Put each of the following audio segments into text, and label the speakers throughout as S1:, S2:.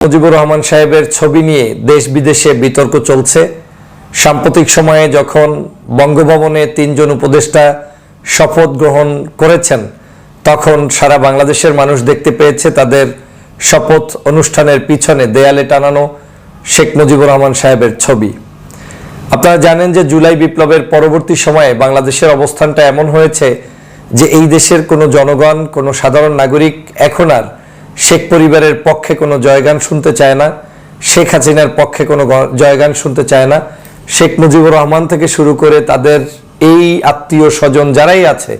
S1: মুজিবুর রহমান সাহেবের ছবি নিয়ে দেশ বিদেশে বিতর্ক চলছে। সাম্প্রতিক সময়ে যখন বঙ্গভবনে তিনজন উপদেষ্টা শপথ গ্রহণ করেছেন, তখন সারা বাংলাদেশের মানুষ দেখতে পেয়েছে তাদের শপথ অনুষ্ঠানের পিছনে দেয়ালে টানানো শেখ মুজিবুর রহমান সাহেবের ছবি। আপনারা জানেন যে জুলাই বিপ্লবের পরবর্তী সময়ে বাংলাদেশের অবস্থানটা এমন হয়েছে যে এই দেশের কোনো জনগণ, কোনো সাধারণ নাগরিক এখন আর শেখ পরিবারের পক্ষে কোনো জয়গান শুনতে চায় না, শেখ হাসিনার পক্ষে কোনো জয়গান শুনতে চায় না। শেখ মুজিবুর রহমান থেকে শুরু করে তাদের এই আত্মীয় স্বজন যারাই আছে,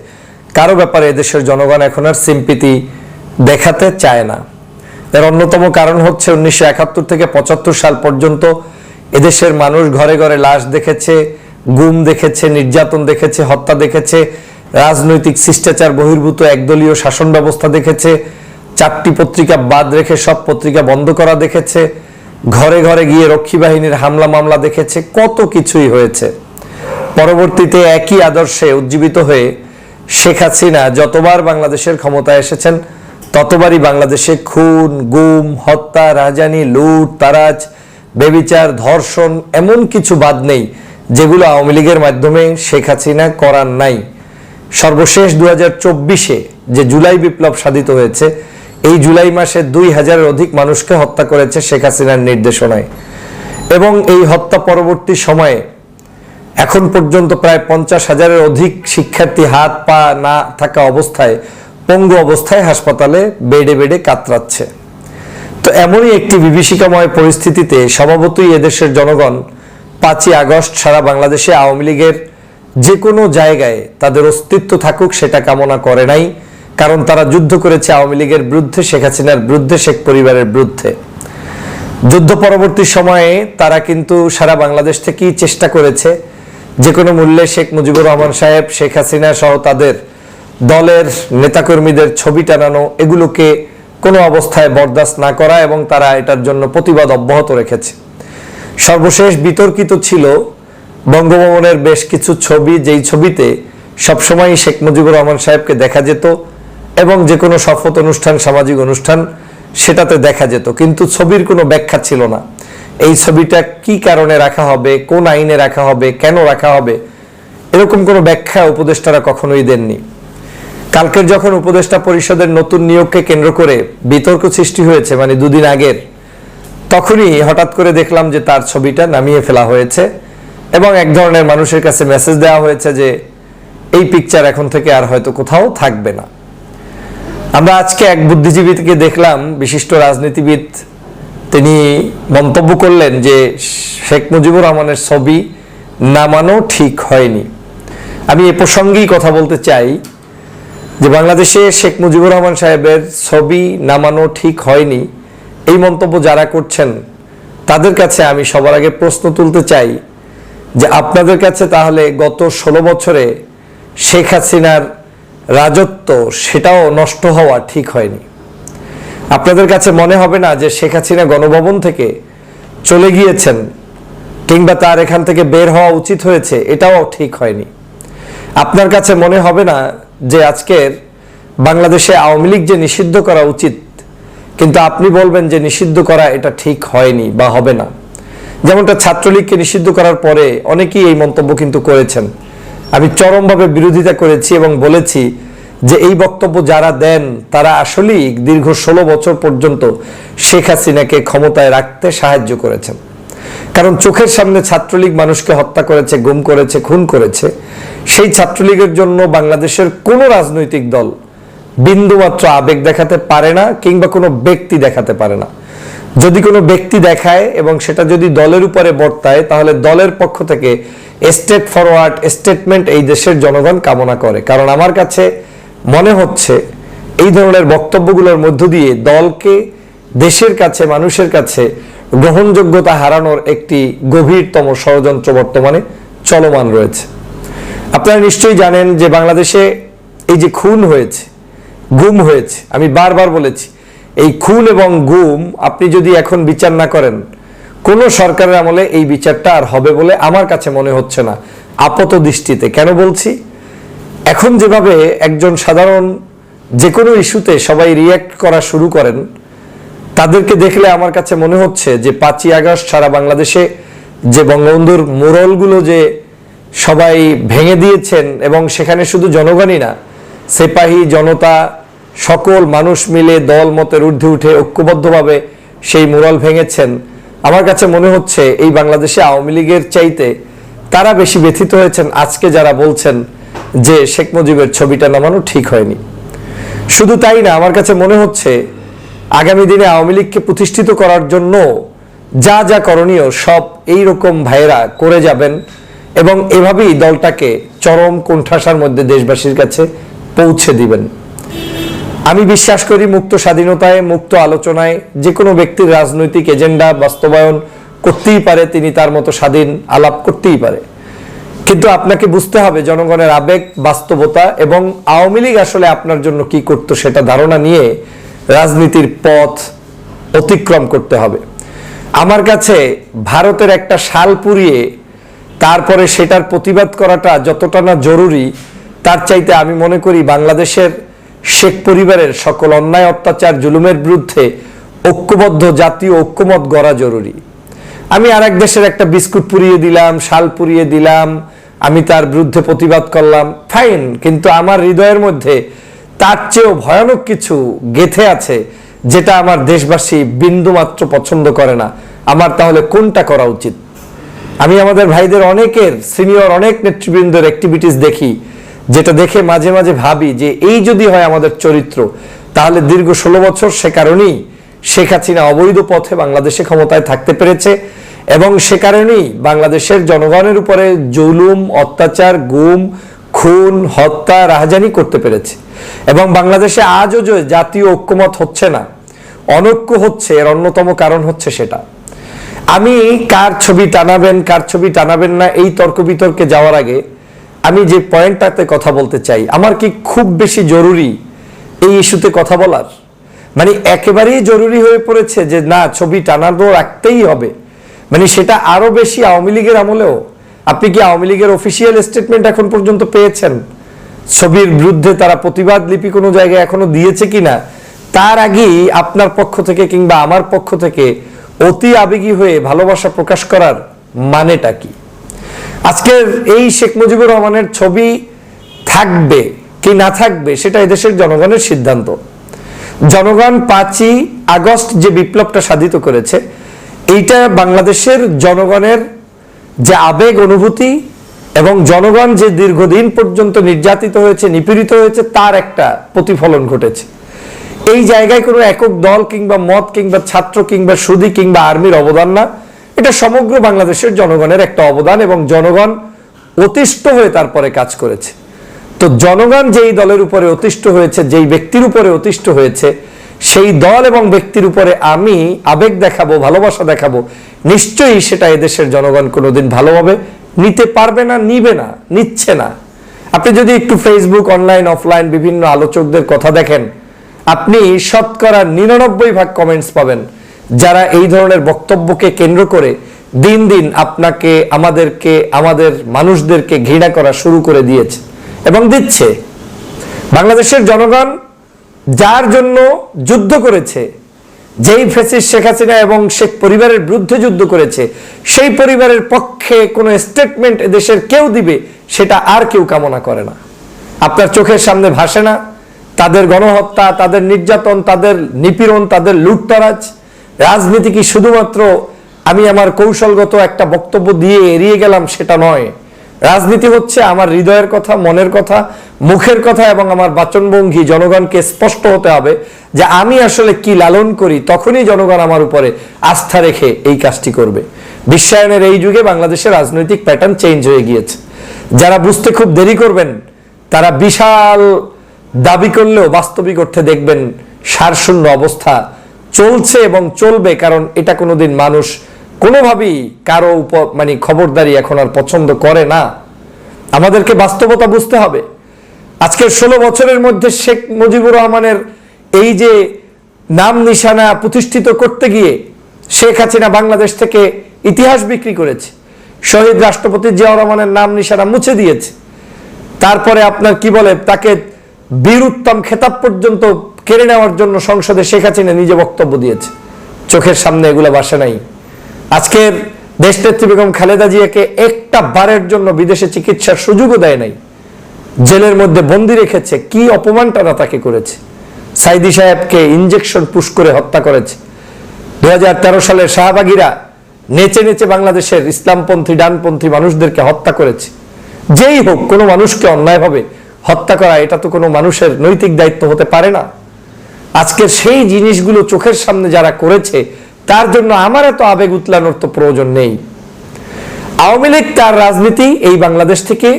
S1: কারও ব্যাপারে এদেশের জনগণ এখন আর সিম্পিতি দেখাতে চায় না। এর অন্যতম কারণ হচ্ছে উনিশশো একাত্তর থেকে পঁচাত্তর সাল পর্যন্ত এদেশের মানুষ ঘরে ঘরে লাশ দেখেছে, গুম দেখেছে, নির্যাতন দেখেছে, হত্যা দেখেছে, রাজনৈতিক শিষ্টাচার বহির্ভূত একদলীয় শাসন ব্যবস্থা দেখেছে চারটি পত্রিকা বাদ রেখে সব পত্রিকা বন্ধ করা দেখেছে। ঘরে ঘরে গিয়ে রক্ষী বাহিনীর হামলা মামলা দেখেছে, কত কিছুই হয়েছে। পরবর্তীতে একই আদর্শে উজ্জীবিত হয়ে শেখ হাসিনা যতবার বাংলাদেশের ক্ষমতায় এসেছেন, ততবারই বাংলাদেশে খুন, গুম, হত্যা, রাজানি, লুট, তারাজ, বেবিচার, ধর্ষণ এমন কিছু বাদ নেই, যেগুলো আওয়ামী লীগের মাধ্যমে শেখ হাসিনা করার নাই। সর্বশেষ দু হাজার যে জুলাই বিপ্লব সাধিত হয়েছে এই জুলাই মাসে দুই হাজারের অধিক মানুষকে হত্যা করেছে শেখ হাসিনার নির্দেশনায়। এবং এই হত্যা পরবর্তী সময়ে এখন পর্যন্ত প্রায় পঞ্চাশ হাজারের অধিক শিক্ষার্থী হাত, পা না থাকা অবস্থায় পঙ্গু অবস্থায় হাসপাতালে বেডে বেডে কাতরাচ্ছে। তো এমনই একটি বিভীষিকাময় পরিস্থিতিতে স্বভাবতই এদেশের জনগণ পাঁচই আগস্ট সারা বাংলাদেশে আওয়ামী লীগের যে কোনো জায়গায় তাদের অস্তিত্ব থাকুক সেটা কামনা করে নাই। কারণ তারা যুদ্ধ করেছে আওয়ামী লীগের বিরুদ্ধে, শেখ হাসিনার বিরুদ্ধে, শেখ পরিবারের বিরুদ্ধে। যুদ্ধ পরবর্তী সময়ে তারা কিন্তু সারা বাংলাদেশ থেকেই চেষ্টা করেছে যে কোনো মূল্যে শেখ মুজিবুর রহমান সাহেব, শেখ হাসিনা সহ তাদের দলের নেতাকর্মীদের ছবি টানানো, এগুলোকে কোনো অবস্থায় বরদাস্ত না করা এবং তারা এটার জন্য প্রতিবাদ অব্যাহত রেখেছে। সর্বশেষ বিতর্কিত ছিল বঙ্গভবনের বেশ কিছু ছবি, যেই ছবিতে সবসময় শেখ মুজিবুর রহমান সাহেবকে দেখা যেত। এবং যে কোনো শপথ অনুষ্ঠান, সামাজিক অনুষ্ঠান, সেটাতে দেখা যেত। কিন্তু ছবির কোনো ব্যাখ্যা ছিল না। এই ছবিটা কি কারণে রাখা হবে, কোন আইনে রাখা হবে, কেন রাখা হবে, এরকম কোনো ব্যাখ্যা উপদেষ্টারা কখনোই দেননি। কালকের যখন উপদেষ্টা পরিষদের নতুন নিয়োগকে কেন্দ্র করে বিতর্ক সৃষ্টি হয়েছে মানে দুদিন আগের, তখনই হঠাৎ করে দেখলাম যে তার ছবিটা নামিয়ে ফেলা হয়েছে এবং এক ধরনের মানুষের কাছে মেসেজ দেওয়া হয়েছে যে, এই পিকচার এখন থেকে আর হয়তো কোথাও থাকবে না। আমরা আজকে এক বুদ্ধিজীবীকে দেখলাম, বিশিষ্ট রাজনীতিবিদ। তিনি মন্তব্য করলেন যে, শেখ মুজিবুর রহমানের ছবি নামানো ঠিক হয়নি। আমি এ প্রসঙ্গেই কথা বলতে চাই যে, বাংলাদেশে শেখ মুজিবুর রহমান সাহেবের ছবি নামানো ঠিক হয়নি। এই মন্তব্য যারা করছেন, তাদের কাছে আমি সবার আগে প্রশ্ন তুলতে চাই যে, আপনাদের কাছে তাহলে গত ষোলো বছরে শেখ হাসিনার রাজত্ব, সেটাও নষ্ট হওয়া ঠিক হয়নি। আপনাদের কাছে মনে হবে না যে শেখ হাসিনা গণভবন থেকে চলে গিয়েছেন কিংবা তার এখান থেকে বের হওয়া উচিত হয়েছে, এটাও ঠিক হয়নি। আপনার কাছে মনে হবে না যে আজকের বাংলাদেশে আওয়ামী লীগ যে নিষিদ্ধ করা উচিত, কিন্তু আপনি বলবেন যে নিষিদ্ধ করা এটা ঠিক হয়নি বা হবে না। যেমনটা ছাত্রলীগকে নিষিদ্ধ করার পরে অনেকেই এই মন্তব্য কিন্তু করেছেন। আমি চরমভাবে বিরোধিতা করেছি এবং বলেছি যে এই বক্তব্য যারা দেন, তারা আসলেই দীর্ঘ ষোলো বছর পর্যন্ত শেখ হাসিনাকে ক্ষমতায় রাখতে সাহায্য করেছেন। কারণ চোখের সামনে ছাত্রলীগ মানুষকে হত্যা করেছে, গুম করেছে, খুন করেছে, সেই ছাত্রলীগের জন্য বাংলাদেশের কোনো রাজনৈতিক দল বিন্দুমাত্র আবেগ দেখাতে পারে না কিংবা কোনো ব্যক্তি দেখাতে পারে না। যদি কোনো ব্যক্তি দেখায় এবং সেটা যদি দলের উপরে বর্তায়, তাহলে দলের পক্ষ থেকে স্টেট ফরওয়ার্ড স্টেটমেন্ট এই দেশের জনগণ কামনা করে। কারণ আমার কাছে মনে হচ্ছে এই ধরনের বক্তব্যগুলোর মধ্য দিয়ে দলকে দেশের কাছে, মানুষের কাছে গ্রহণযোগ্যতা হারানোর একটি গভীরতম ষড়যন্ত্র বর্তমানে চলমান রয়েছে। আপনারা নিশ্চয়ই জানেন যে বাংলাদেশে এই যে খুন হয়েছে, গুম হয়েছে, আমি বারবার বলেছি এই খুন এবং গুম আপনি যদি এখন বিচার না করেন, কোনো সরকারের আমলে এই বিচারটা আর হবে বলে আমার কাছে মনে হচ্ছে না। আপাত দৃষ্টিতে কেন বলছি? এখন যেভাবে একজন সাধারণ যে কোনো ইস্যুতে সবাই রিয়্যাক্ট করা শুরু করেন, তাদেরকে দেখলে আমার কাছে মনে হচ্ছে যে পাঁচই আগস্ট সারা বাংলাদেশে যে বঙ্গবন্ধুর মুরলগুলো যে সবাই ভেঙে দিয়েছেন এবং সেখানে শুধু জনগণই না, সেপাহী জনতা সকল মানুষ মিলে দল মতের ঊর্ধ্বে উঠে ঐক্যবদ্ধভাবে সেই মুরল ভেঙেছেন। আমার কাছে মনে হচ্ছে এই বাংলাদেশে আওয়ামী লীগের চাইতে তারা বেশি ব্যথিত হয়েছেন আজকে যারা বলছেন যে শেখ মুজিবের ছবিটা নামানো ঠিক হয়নি। শুধু তাই না, আমার কাছে মনে হচ্ছে আগামী দিনে আওয়ামী লীগকে প্রতিষ্ঠিত করার জন্য যা যা করণীয় সব এই রকম ভাইয়েরা করে যাবেন এবং এভাবেই দলটাকে চরম কোণঠাসার মধ্যে দেশবাসীর কাছে পৌঁছে দিবেন। আমি বিশ্বাস করি মুক্ত স্বাধীনতায়, মুক্ত আলোচনায় যে কোনো ব্যক্তির রাজনৈতিক এজেন্ডা বাস্তবায়ন করতেই পারে, তিনি তার মতো স্বাধীন আলাপ করতেই পারে। কিন্তু আপনাকে বুঝতে হবে জনগণের আবেগ, বাস্তবতা এবং আওয়ামী লীগ আসলে আপনার জন্য কি করত সেটা ধারণা নিয়ে রাজনীতির পথ অতিক্রম করতে হবে। আমার কাছে ভারতের একটা শাল পুড়িয়ে তারপরে সেটার প্রতিবাদ করাটা যতটা না জরুরি, তার চাইতে আমি মনে করি বাংলাদেশের শেখ পরিবারের সকল অন্যায়, অত্যাচার, জুলুমের বিরুদ্ধে ঐক্যবদ্ধ জাতীয় ঐক্যমত গড়া জরুরি। আমি আর এক দেশের একটা বিস্কুট পুড়িয়ে দিলাম, শাল পুড়িয়ে দিলাম, আমি তার বিরুদ্ধে প্রতিবাদ করলাম। ফাইন কিন্তু আমার হৃদয়ের মধ্যে তার চেয়েও ভয়ানক কিছু গেথে আছে, যেটা আমার দেশবাসী বিন্দুমাত্র পছন্দ করে না। আমার তাহলে কোনটা করা উচিত? আমি আমাদের ভাইদের অনেকের সিনিয়র অনেক নেতৃবৃন্দের অ্যাক্টিভিটিস দেখি। যেটা দেখে মাঝে মাঝে ভাবি যে এই যদি হয় আমাদের চরিত্র, তাহলে দীর্ঘ ষোলো বছর সে কারণেই শেখ হাসিনা অবৈধ পথে বাংলাদেশে ক্ষমতায় থাকতে পেরেছে এবং সে কারণেই বাংলাদেশের জনগণের উপরে জুলুম, অত্যাচার, গুম, খুন, হত্যা, রাহাজানি করতে পেরেছে। এবং বাংলাদেশে আজও যে জাতীয় ঐক্যমত হচ্ছে না, অনৈক্য হচ্ছে, এর অন্যতম কারণ হচ্ছে সেটা। আমি কার ছবি টানাবেন, কার ছবি টানাবেন না, এই তর্ক বিতর্কে যাওয়ার আগে আমি যে পয়েন্টটাতে কথা বলতে চাই, আমার কি খুব বেশি জরুরি এই ইস্যুতে কথা বলার? মানে একেবারেই জরুরি হয়ে পড়েছে যে না, ছবি টানানো রাখতেই হবে। মানে সেটা আরও বেশি আওয়ামী লীগের আমলেও। আপনি কি আওয়ামী লীগের অফিসিয়াল স্টেটমেন্ট এখন পর্যন্ত পেয়েছেন? ছবির বিরুদ্ধে তারা প্রতিবাদ লিপি কোনো জায়গায় এখনও দিয়েছে কিনা? তার আগেই আপনার পক্ষ থেকে কিংবা আমার পক্ষ থেকে অতি আবেগী হয়ে ভালোবাসা প্রকাশ করার মানেটা কি? আজকের এই শেখ মুজিবুর রহমানের ছবি থাকবে কি না থাকবে, সেটা এদেশের জনগণের সিদ্ধান্ত। জনগণ পাঁচই আগস্ট যে বিপ্লবটা সাধিত করেছে, এইটা বাংলাদেশের জনগণের যে আবেগ, অনুভূতি এবং জনগণ যে দীর্ঘদিন পর্যন্ত নির্যাতিত হয়েছে, নিপীড়িত হয়েছে, তার একটা প্রতিফলন ঘটেছে। এই জায়গায় কোনো একক দল কিংবা মত কিংবা ছাত্র কিংবা সুদী কিংবা আর্মির অবদান না। এটা সমগ্র বাংলাদেশের জনগণের একটা অবদান এবং জনগণ অতিষ্ঠ হয়ে তারপরে কাজ করেছে। তো জনগণ যেই দলের উপরে অতিষ্ঠ হয়েছে, যেই ব্যক্তির উপরে অতিষ্ঠ হয়েছে, সেই দল এবং ব্যক্তির উপরে আমি আবেগ দেখাবো, ভালোবাসা দেখাবো, নিশ্চয়ই সেটা এদেশের জনগণ কোনোদিন ভালোভাবে নিতে পারবে না, নিবে না, নিচ্ছে না। আপনি যদি একটু ফেসবুক অনলাইন অফলাইন বিভিন্ন আলোচকদের কথা দেখেন, আপনি শতকরা নিরানব্বই ভাগ কমেন্টস পাবেন। যারা এই ধরনের বক্তব্যকে কেন্দ্র করে দিন দিন আপনাকে আমাদেরকে, আমাদের মানুষদেরকে ঘৃণা করা শুরু করে দিয়েছে এবং দিচ্ছে। বাংলাদেশের জনগণ যার জন্য যুদ্ধ করেছে, যেই ফেসিস শেখ হাসিনা এবং শেখ পরিবারের বিরুদ্ধে যুদ্ধ করেছে, সেই পরিবারের পক্ষে কোনো স্টেটমেন্ট দেশের কেউ দিবে সেটা আর কেউ কামনা করে না। আপনার চোখের সামনে ভাসে না। তাদের গণহত্যা, তাদের নির্যাতন, তাদের নিপীড়ন, তাদের লুটতরাজ রাজনীতি কি শুধুমাত্র আমি আমার কৌশলগত একটা বক্তব্য দিয়ে এড়িয়ে গেলাম সেটা নয়। রাজনীতি হচ্ছে আমার হৃদয়ের কথা, মনের কথা, মুখের কথা এবং আমার বাচনভঙ্গি, জনগণকে স্পষ্ট হতে হবে যে আমি আসলে কি লালন করি, তখনই জনগণ আমার উপরে আস্থা রেখে এই কাজটি করবে। বিশ্বায়নের এই যুগে বাংলাদেশের রাজনৈতিক প্যাটার্ন চেঞ্জ হয়ে গিয়েছে। যারা বুঝতে খুব দেরি করবেন, তারা বিশাল দাবি করলেও বাস্তবিক অর্থে দেখবেন সারশূন্য অবস্থা চলছে এবং চলবে, কারণ এটা কোনোদিন মানুষ কোনোভাবেই কারও উপ মানে খবরদারি এখন আর পছন্দ করে না। আমাদেরকে বাস্তবতা বুঝতে হবে। আজকের ষোলো বছরের মধ্যে শেখ মুজিবুর রহমানের এই যে নাম নিশানা প্রতিষ্ঠিত করতে গিয়ে শেখ হাসিনা বাংলাদেশ থেকে ইতিহাস বিক্রি করেছে, শহীদ রাষ্ট্রপতি জিয়াউর রহমানের নাম নিশানা মুছে দিয়েছে, তারপরে আপনার কি বলে, তাকে বীর উত্তম খেতাব পর্যন্ত কেড়ে নেওয়ার জন্য সংসদে শেখ হাসিনা নিজে বক্তব্য দিয়েছে। চোখের সামনে এগুলো বাসে নাই। আজকের দেশনেত্রী বেগম খালেদা জিয়াকে একটা বারের জন্য বিদেশে চিকিৎসার সুযোগও দেয় নাই। জেলের মধ্যে বন্দি রেখেছে, কি অপমানটা না তাকে করেছে? সাইদি সাহেবকে ইঞ্জেকশন পুশ করে হত্যা করেছে। দু হাজার তেরো সালের শাহবাগীরা নেচে নেচে বাংলাদেশের ইসলামপন্থী, ডানপন্থী মানুষদেরকে হত্যা করেছে। যেই হোক, কোনো মানুষকে অন্যায়ভাবে হত্যা করা, এটা তো কোনো মানুষের নৈতিক দায়িত্ব হতে পারে না। আজকের সেই জিনিসগুলো চোখের সামনে যারা করেছে, তার জন্য আমার এত আবেগ উতলানোর তো প্রয়োজন নেই। আওয়ামী লীগ তার রাজনীতি এই বাংলাদেশ থেকে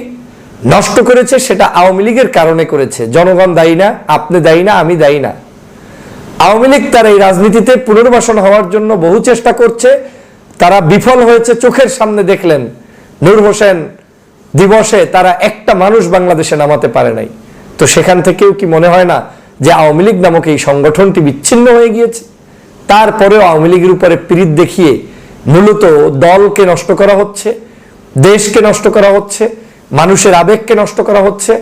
S1: নষ্ট করেছে, সেটা আওয়ামী লীগের কারণে করেছে। জনগণ দায়ী না, আপনি দায়ী না, আমি দায়ী না। আওয়ামী লীগ তার এই রাজনীতিতে পুনর্বাসন হওয়ার জন্য বহু চেষ্টা করছে, তারা বিফল হয়েছে, চোখের সামনে দেখলেন। নূর হোসেন দিবসে তারা একটা মানুষ বাংলাদেশে নামাতে পারে নাই। তো সেখান থেকেও কি মনে হয় না যে আওয়ামী লীগ নামক এই সংগঠনটি বিচ্ছিন্ন হয়ে গিয়েছে। তারপরেও আওয়ামী লীগের উপরে পীড়িত দেখিয়ে মূলত দলকে নষ্ট করা হচ্ছে, দেশকে নষ্ট করা হচ্ছে, মানুষের আবেগকে নষ্ট করা হচ্ছে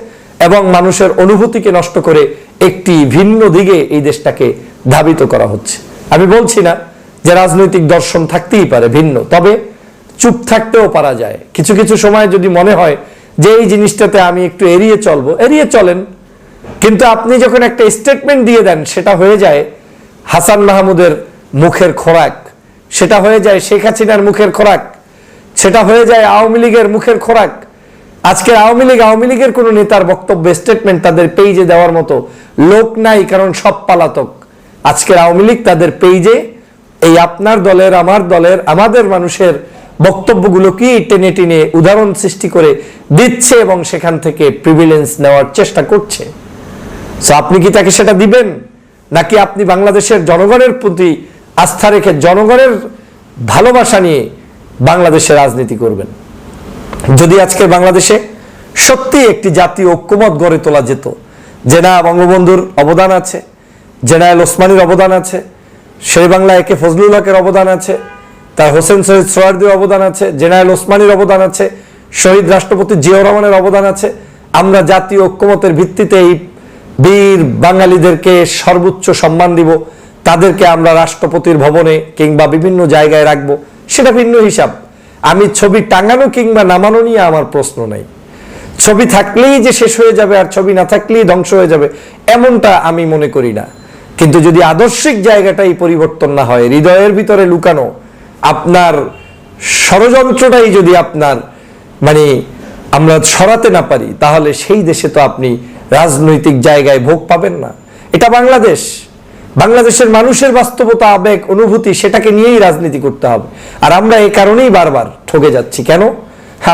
S1: এবং মানুষের অনুভূতিকে নষ্ট করে একটি ভিন্ন দিকে এই দেশটাকে ধাবিত করা হচ্ছে। আমি বলছি না যে রাজনৈতিক দর্শন থাকতেই পারে ভিন্ন, তবে চুপ থাকতেও পারা যায়। কিছু কিছু সময় যদি মনে হয় যে এই জিনিসটাতে আমি একটু এড়িয়ে চলবো, এড়িয়ে চলেন। কিন্তু আপনি যখন একটা স্টেটমেন্ট দিয়ে দেন, সেটা হয়ে যায় হাসান মাহমুদের মুখের খোরাক। সেটা হয়ে যায় শেখ হাসিনার মুখের খোরাক। সেটা হয়ে যায় আওয়ামী লীগের মুখের খোরাক। আজকের আওয়ামী লীগ, আওয়ামী লীগের কোনো নেতার বক্তব্য স্টেটমেন্ট তাদের পেজে দেওয়ার মতো লোক নাই, কারণ সব পালাতক। আজকের আওয়ামী লীগ তাদের পেজে এই আপনার দলের, আমার দলের, আমাদের মানুষের বক্তব্যগুলোকেই টেনে টেনে উদাহরণ সৃষ্টি করে দিচ্ছে এবং সেখান থেকে প্রিভিলেন্স নেওয়ার চেষ্টা করছে। সো আপনি কি তাকে সেটা দিবেন? নাকি আপনি বাংলাদেশের জনগণের প্রতি আস্থা রেখে জনগণের ভালোবাসা নিয়ে বাংলাদেশে রাজনীতি করবেন? যদি আজকে বাংলাদেশে সত্যি একটি জাতীয় ঐক্যমত গড়ে তোলা যেত, যে না বঙ্গবন্ধুর অবদান আছে জেনারেল ওসমানীর অবদান আছে, সেই বাংলা একে ফজলুল হকের অবদান আছে, তার হোসেন সৈয়দ সোয়ারদির অবদান আছে জেনারেল ওসমানীর অবদান আছে, শহীদ রাষ্ট্রপতি জিয়াউর রহমানের অবদান আছে, আমরা জাতীয় ঐক্যমতের ভিত্তিতে এই বীর বাঙালিদেরকে সর্বোচ্চ সম্মান দিব, তাদেরকে আমরা রাষ্ট্রপতির ভবনে কিংবা বিভিন্ন জায়গায় রাখব, সেটা ভিন্ন হিসাব। আমি ছবি টাঙানো কিংবা নামানো নিয়ে আমার প্রশ্ন নাই। ছবি থাকলেই যে শেষ হয়ে যাবে আর ছবি না থাকলেই ধ্বংস হয়ে যাবে, এমনটা আমি মনে করি না। কিন্তু যদি আদর্শিক জায়গাটাই পরিবর্তন না হয়, হৃদয়ের ভিতরে লুকানো, আপনার ষড়যন্ত্রটাই যদি আপনার মানে আমরা সরাতে না পারি, তাহলে সেই দেশে তো আপনি রাজনৈতিক জায়গায় ভোগ পাবেন না। এটা বাংলাদেশ। বাংলাদেশের মানুষের বাস্তবতা, আবেগ, অনুভূতি, সেটাকে নিয়েই রাজনীতি করতে হবে। আর আমরা এই কারণেই বারবার ঠকে যাচ্ছি। কেন?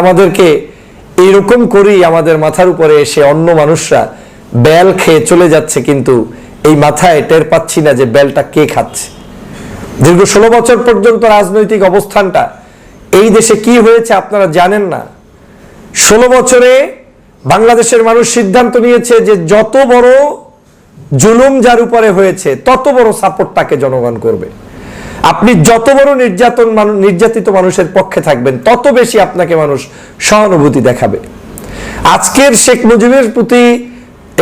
S1: আমাদেরকে এইরকম করেই আমাদের মাথার উপরে এসে অন্য মানুষরা বেল খেয়ে চলে যাচ্ছে, কিন্তু এই মাথায় টের পাচ্ছি না যে বেলটা কে খাচ্ছে। দীর্ঘ ষোলো বছর পর্যন্ত রাজনৈতিক অবস্থানটা এই দেশে কি হয়েছে আপনারা জানেন না। ষোলো বছরে বাংলাদেশের মানুষ সিদ্ধান্ত নিয়েছে যে যত বড় জুলুম যার উপরে হয়েছে, তত বড় সাপোর্ট তাকে জনগণ করবে। আপনি যত বড় নির্যাতন নির্যাতিত মানুষের পক্ষে থাকবেন, তত বেশি আপনাকে মানুষ সহানুভূতি দেখাবে। আজকের শেখ মুজিবের প্রতি,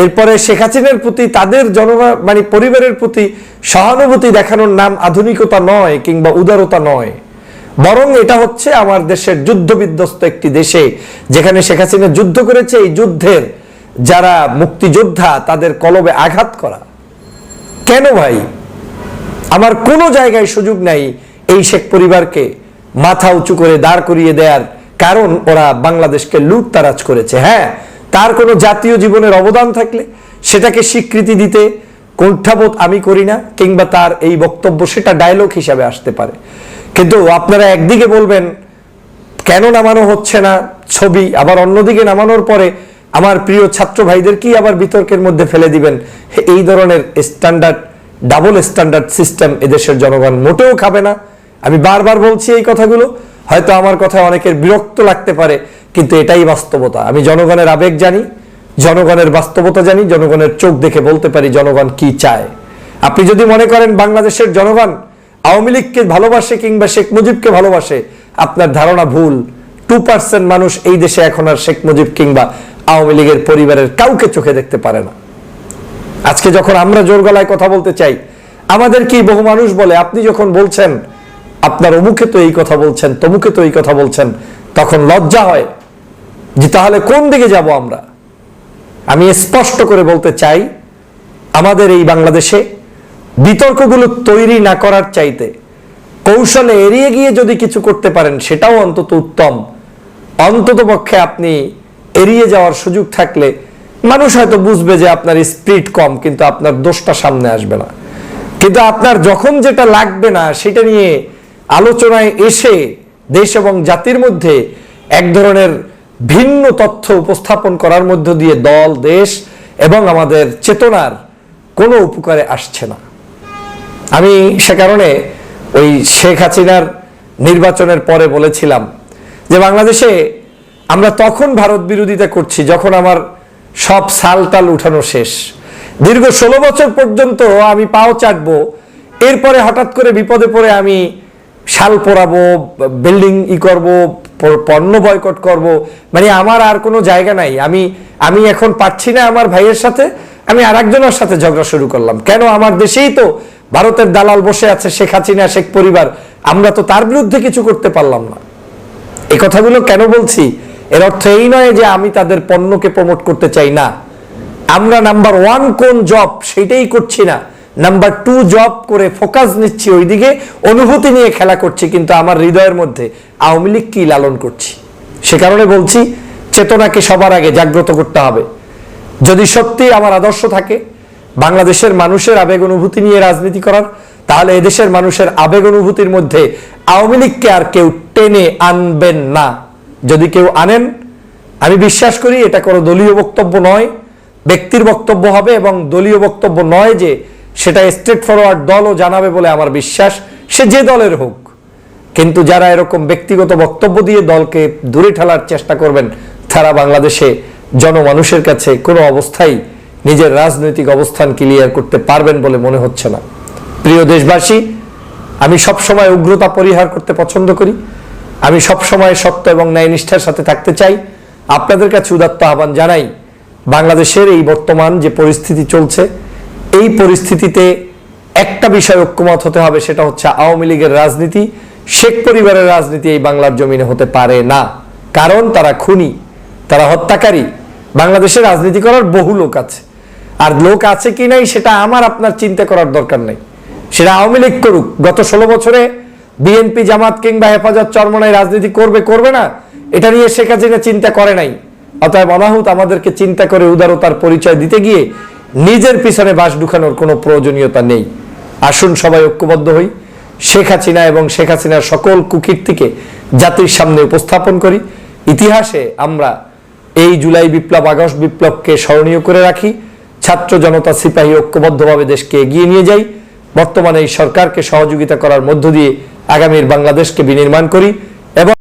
S1: এরপরে শেখ হাসিনার প্রতি, তাদের জনগণ মানে পরিবারের প্রতি সহানুভূতি দেখানোর নাম আধুনিকতা নয় কিংবা উদারতা নয়। বরং এটা হচ্ছে আমার দেশের যুদ্ধ বিধ্বস্ত একটি দেশে, যেখানে শেখ হাসিনা যুদ্ধ করেছে। এই যুদ্ধের যারা মুক্তিযোদ্ধা, তাদের কলবে আঘাত করা। কেন ভাই? আমার কোনো জায়গায় সুযোগ নাই এই শেখ পরিবারকে মাথা উঁচু করে দাঁড় করিয়ে দেওয়ার কারণ ওরা বাংলাদেশকে লুটতারাজ করেছে। হ্যাঁ তার কোনো জাতীয় জীবনের অবদান থাকলে সেটাকে স্বীকৃতি দিতে কুণ্ঠাবোধ আমি করি না, কিংবা তার এই বক্তব্য সেটা ডায়লগ হিসাবে আসতে পারে। কিন্তু আপনারা একদিকে বলবেন, কেন নামানো হচ্ছে না ছবি? আবার অন্যদিকে নামানোর পরে আমার প্রিয় ছাত্র ভাইদেরকেই আবার বিতর্কের মধ্যে ফেলে দিবেন? এই ধরনের স্ট্যান্ডার্ড ডাবল স্ট্যান্ডার্ড সিস্টেম এদেশের জনগণ মোটেও খাবে না। আমি বারবার বলছি এই কথাগুলো, হয়তো আমার কথায় অনেকের বিরক্ত লাগতে পারে, কিন্তু এটাই বাস্তবতা। আমি জনগণের আবেগ জানি, জনগণের বাস্তবতা জানি, জনগণের চোখ দেখে বলতে পারি জনগণ কি চায়। আপনি যদি মনে করেন বাংলাদেশের জনগণ আওয়ামী লীগকে ভালোবাসে কিংবা শেখ মুজিবকে ভালোবাসে, আপনার ধারণা ভুল। টু পার্সেন্ট মানুষ এই দেশে এখন আর শেখ মুজিব কিংবা আওয়ামী লীগের পরিবারের কাউকে চোখে দেখতে পারে না। আজকে যখন আমরা জোর গলায় কথা বলতে চাই, আমাদের কি বহু মানুষ বলে, আপনি যখন বলছেন, আপনার অমুকে তো এই কথা বলছেন, তমুকে তো এই কথা বলছেন, তখন লজ্জা হয় যে তাহলে কোন দিকে যাব আমরা? আমি স্পষ্ট করে বলতে চাই, আমাদের এই বাংলাদেশে বিতর্কগুলো তৈরি না করার চাইতে কৌশলে এড়িয়ে গিয়ে যদি কিছু করতে পারেন, সেটাও অন্তত উত্তম। অন্তত পক্ষে আপনি এড়িয়ে যাওয়ার সুযোগ থাকলে মানুষ হয়তো বুঝবে যে আপনার স্পিড কম, কিন্তু আপনার দোষটা সামনে আসবে না। কিন্তু আপনার যখন যেটা লাগবে না, সেটা নিয়ে আলোচনায় এসে দেশ এবং জাতির মধ্যে এক ধরনের ভিন্ন তথ্য উপস্থাপন করার মধ্য দিয়ে দল, দেশ এবং আমাদের চেতনার কোনো উপকারে আসছে না। আমি সে কারণে ওই শেখ হাসিনার নির্বাচনের পরে বলেছিলাম যে বাংলাদেশে আমরা তখন ভারত বিরোধিতা করছি যখন আমার সব সাল টাল উঠানো শেষ। দীর্ঘ ষোলো বছর পর্যন্ত আমি পাও চাটবো, এরপরে হঠাৎ করে বিপদে পড়ে আমি শাল পোড়াবো, বিল্ডিং ই করব পণ্য বয়কট করব মানে আমার আর কোনো জায়গা নাই। আমি আমি এখন পাচ্ছি না আমার ভাইয়ের সাথে, আমি আর একজনের সাথে ঝগড়া শুরু করলাম। কেন? আমার দেশেই তো ভারতের দালাল বসে আছে, শেখ হাসিনা, শেখ পরিবার, আমরা তো তার বিরুদ্ধে কিছু করতে পারলাম না। এই কথাগুলো কেন বলছি? এর অর্থ এই নয় যে আমি তাদের পণ্যকে প্রমোট করতে চাই না। আমরা নাম্বার ওয়ান কোন জব সেটাই করছি না। নাম্বার টু জব করে ফোকাস নিচ্ছি ওইদিকে, অনুভূতি নিয়ে খেলা করছি, কিন্তু আমার হৃদয়ের মধ্যে আওয়ামী লীগ কি লালন করছি? সে কারণে বলছি, চেতনাকে সবার আগে জাগ্রত করতে হবে। যদি সত্যি আমার আদর্শ থাকে বাংলাদেশের মানুষের আবেগ অনুভূতি নিয়ে রাজনীতি করার, তাহলে এদেশের মানুষের আবেগ অনুভূতির মধ্যে আওয়ামী লীগকে আর কেউ টেনে আনবেন না। যদি কেউ আনেন, আমি বিশ্বাস করি এটা কোনো দলীয় বক্তব্য নয়, ব্যক্তির বক্তব্য হবে এবং দলীয় বক্তব্য নয় যে সেটা স্ট্রেট ফরওয়ার্ড দলও জানাবে বলে আমার বিশ্বাস, সে যে দলের হোক। কিন্তু যারা এরকম ব্যক্তিগত বক্তব্য দিয়ে দলকে দূরে ঠেলার চেষ্টা করবেন, তারা বাংলাদেশে জনমানুষের কাছে কোনো অবস্থায় নিজের রাজনৈতিক অবস্থান ক্লিয়ার করতে পারবেন বলে মনে হচ্ছে না। প্রিয় দেশবাসী, আমি সব সময় উগ্রতা পরিহার করতে পছন্দ করি। আমি সব সময় সত্য এবং ন্যায়নিষ্ঠার সাথে থাকতে চাই। আপনাদের কাছে উদাত্ত আহ্বান জানাই, বাংলাদেশের এই বর্তমান যে পরিস্থিতি চলছে, এই পরিস্থিতিতে একটা বিষয় ঐক্যমত হতে হবে, সেটা হচ্ছে আওয়ামী লীগের রাজনীতি। শেখ পরিবারের রাজনীতি এই বাংলার জমিনে হতে পারে না। কারণ তারা খুনি, তারা হত্যাকারী। বাংলাদেশে রাজনীতি করার বহু লোক আছে। আর লোক আছে কি নাই সেটা আমার আপনার চিন্তা করার দরকার নেই। সেটা আওয়ামী লীগ করুক, গত ষোলো বছরে বিএনপি, জামাত কিংবা হেফাজত চরমনায় রাজনীতি করবে করবে না, এটা নিয়ে শেখ হাসিনা চিন্তা করে নাই। অতএব অনাহুত আমাদেরকে চিন্তা করে উদারতার পরিচয় দিতে গিয়ে নিজের পিছনে বাস ঢুকানোর কোনো প্রয়োজনীয়তা নেই। আসুন সবাই ঐক্যবদ্ধ হই। শেখ হাসিনা এবং শেখ হাসিনার সকল কুকীর্তিকে জাতির সামনে উপস্থাপন করি। ইতিহাসে আমরা এই জুলাই বিপ্লব, আগস্ট বিপ্লবকে স্মরণীয় করে রাখি। ছাত্র জনতা সিপাহী ঐক্যবদ্ধভাবে দেশকে এগিয়ে নিয়ে যাই। বর্তমানে এই সরকারকে সহযোগিতা করার মধ্য দিয়ে আগামীর বাংলাদেশকে বিনির্মাণ করি।